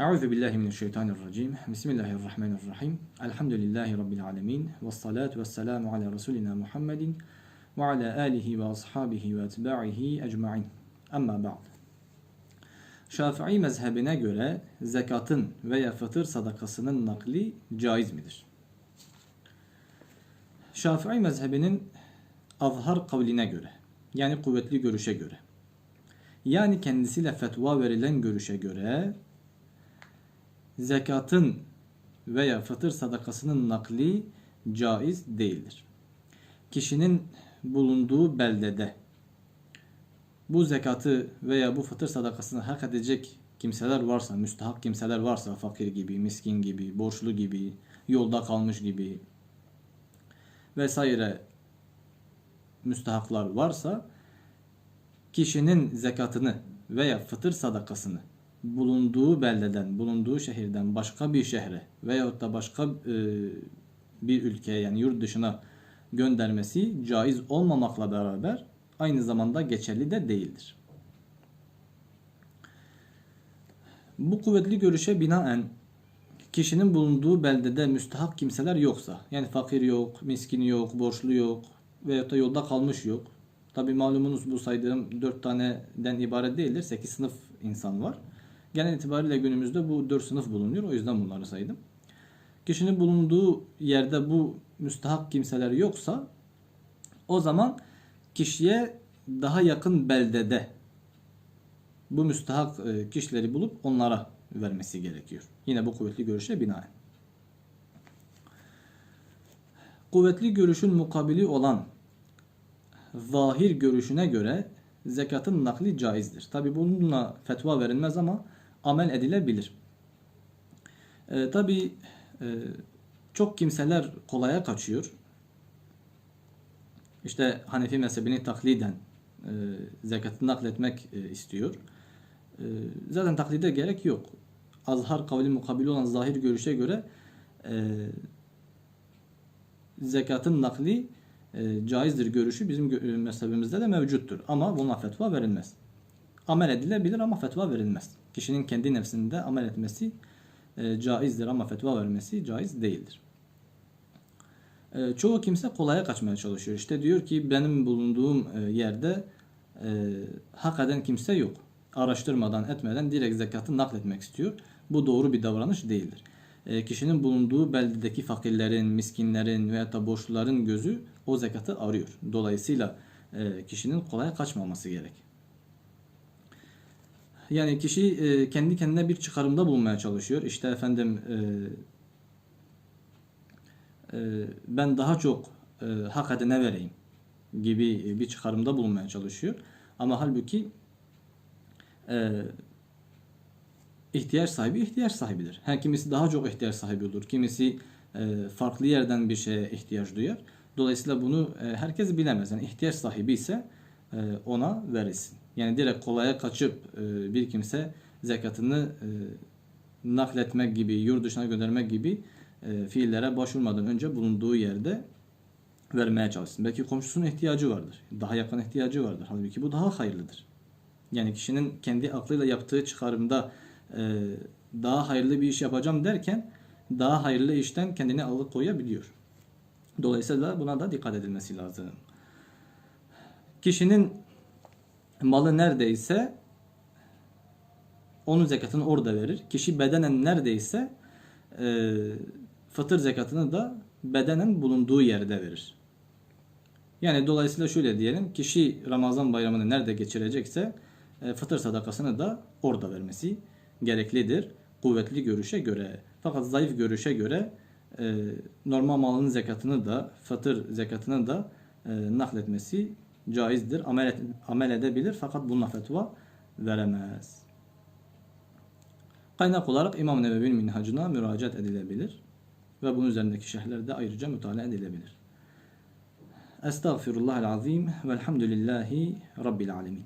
Euzu billahi mineşşeytanirracim. Bismillahirrahmanirrahim. Elhamdülillahi rabbil alamin. Ves salatu vesselamu ala resulina Muhammedin ve ala alihi ve ashabihi ve etba'ihi ecmaîn. Amma ba'd. Şafii mezhebine göre zekatın veya fıtır sadakasının nakli caiz midir? Şafii mezhebinin azhar kavline göre yani kuvvetli görüşe göre yani kendisiyle fetva verilen görüşe göre zekatın veya fıtır sadakasının nakli caiz değildir. Kişinin bulunduğu beldede bu zekatı veya bu fıtır sadakasını hak edecek kimseler varsa, müstahak kimseler varsa, fakir gibi, miskin gibi, borçlu gibi, yolda kalmış gibi vesaire müstahaklar varsa kişinin zekatını veya fıtır sadakasını bulunduğu beldeden, bulunduğu şehirden başka bir şehre veyahut da başka e, bir ülkeye yani yurt dışına göndermesi caiz olmamakla beraber aynı zamanda geçerli de değildir. Bu kuvvetli görüşe binaen kişinin bulunduğu beldede müstahak kimseler yoksa yani fakir yok, miskin yok, borçlu yok veyahut da yolda kalmış yok. Tabi malumunuz bu saydığım 4 taneden ibaret değildir. 8 sınıf insan var. Genel itibariyle günümüzde bu 4 sınıf bulunuyor. O yüzden bunları saydım. Kişinin bulunduğu yerde bu müstahak kimseler yoksa o zaman kişiye daha yakın beldede bu müstahak e, kişileri bulup onlara vermesi gerekiyor. Yine bu kuvvetli görüşe binaen. Kuvvetli görüşün mukabili olan zahir görüşüne göre zekatın nakli caizdir. Tabi bununla fetva verilmez ama amel edilebilir. E, Tabi e, çok kimseler kolaya kaçıyor. İşte Hanefi mezhebini takliden e, zekatı nakletmek e, istiyor. E, zaten taklide gerek yok. Azhar kavli mukabili olan zahir görüşe göre e, zekatın nakli e, caizdir görüşü bizim gö- mezhebimizde de mevcuttur. Ama buna fetva verilmez. Amel edilebilir ama fetva verilmez. Kişinin kendi nefsinde amel etmesi e, caizdir ama fetva vermesi caiz değildir. E, çoğu kimse kolaya kaçmaya çalışıyor. İşte diyor ki benim bulunduğum e, yerde e, hak eden kimse yok. Araştırmadan etmeden direkt zekatı nakletmek istiyor. Bu doğru bir davranış değildir. E, kişinin bulunduğu beldedeki fakirlerin, miskinlerin veya da borçluların gözü o zekatı arıyor. Dolayısıyla e, kişinin kolaya kaçmaması gerek. Yani kişi e, kendi kendine bir çıkarımda bulunmaya çalışıyor. İşte efendim e, e, ben daha çok e, hak edene vereyim gibi bir çıkarımda bulunmaya çalışıyor. Ama halbuki e, ihtiyaç sahibi ihtiyaç sahibidir. Her kimisi daha çok ihtiyaç sahibi olur. Kimisi e, farklı yerden bir şeye ihtiyaç duyar. Dolayısıyla bunu e, herkes bilemez. Yani ihtiyaç sahibi ise ona verilsin. Yani direkt kolaya kaçıp e, bir kimse zekatını e, nakletmek gibi, yurt dışına göndermek gibi e, fiillere başvurmadan önce bulunduğu yerde vermeye çalışsın. Belki komşusunun ihtiyacı vardır. Daha yakın ihtiyacı vardır. Halbuki bu daha hayırlıdır. Yani kişinin kendi aklıyla yaptığı çıkarımda e, daha hayırlı bir iş yapacağım derken daha hayırlı işten kendini alıkoyabiliyor. Dolayısıyla buna da dikkat edilmesi lazım. Kişinin malı neredeyse onun zekatını orada verir. Kişi bedenen neredeyse e, fıtır zekatını da bedenen bulunduğu yerde verir. Yani dolayısıyla şöyle diyelim. Kişi Ramazan bayramını nerede geçirecekse e, fıtır sadakasını da orada vermesi gereklidir. Kuvvetli görüşe göre. Fakat zayıf görüşe göre e, normal malının zekatını da fıtır zekatını da e, nakletmesi caizdir. Amel, et, amel edebilir fakat bununla fetva veremez. Kaynak olarak İmam Nevevi'nin minhacına müracaat edilebilir. Ve bunun üzerindeki şerhler de ayrıca mütalaa edilebilir. Estağfirullahal azim velhamdülillahi rabbil alemin.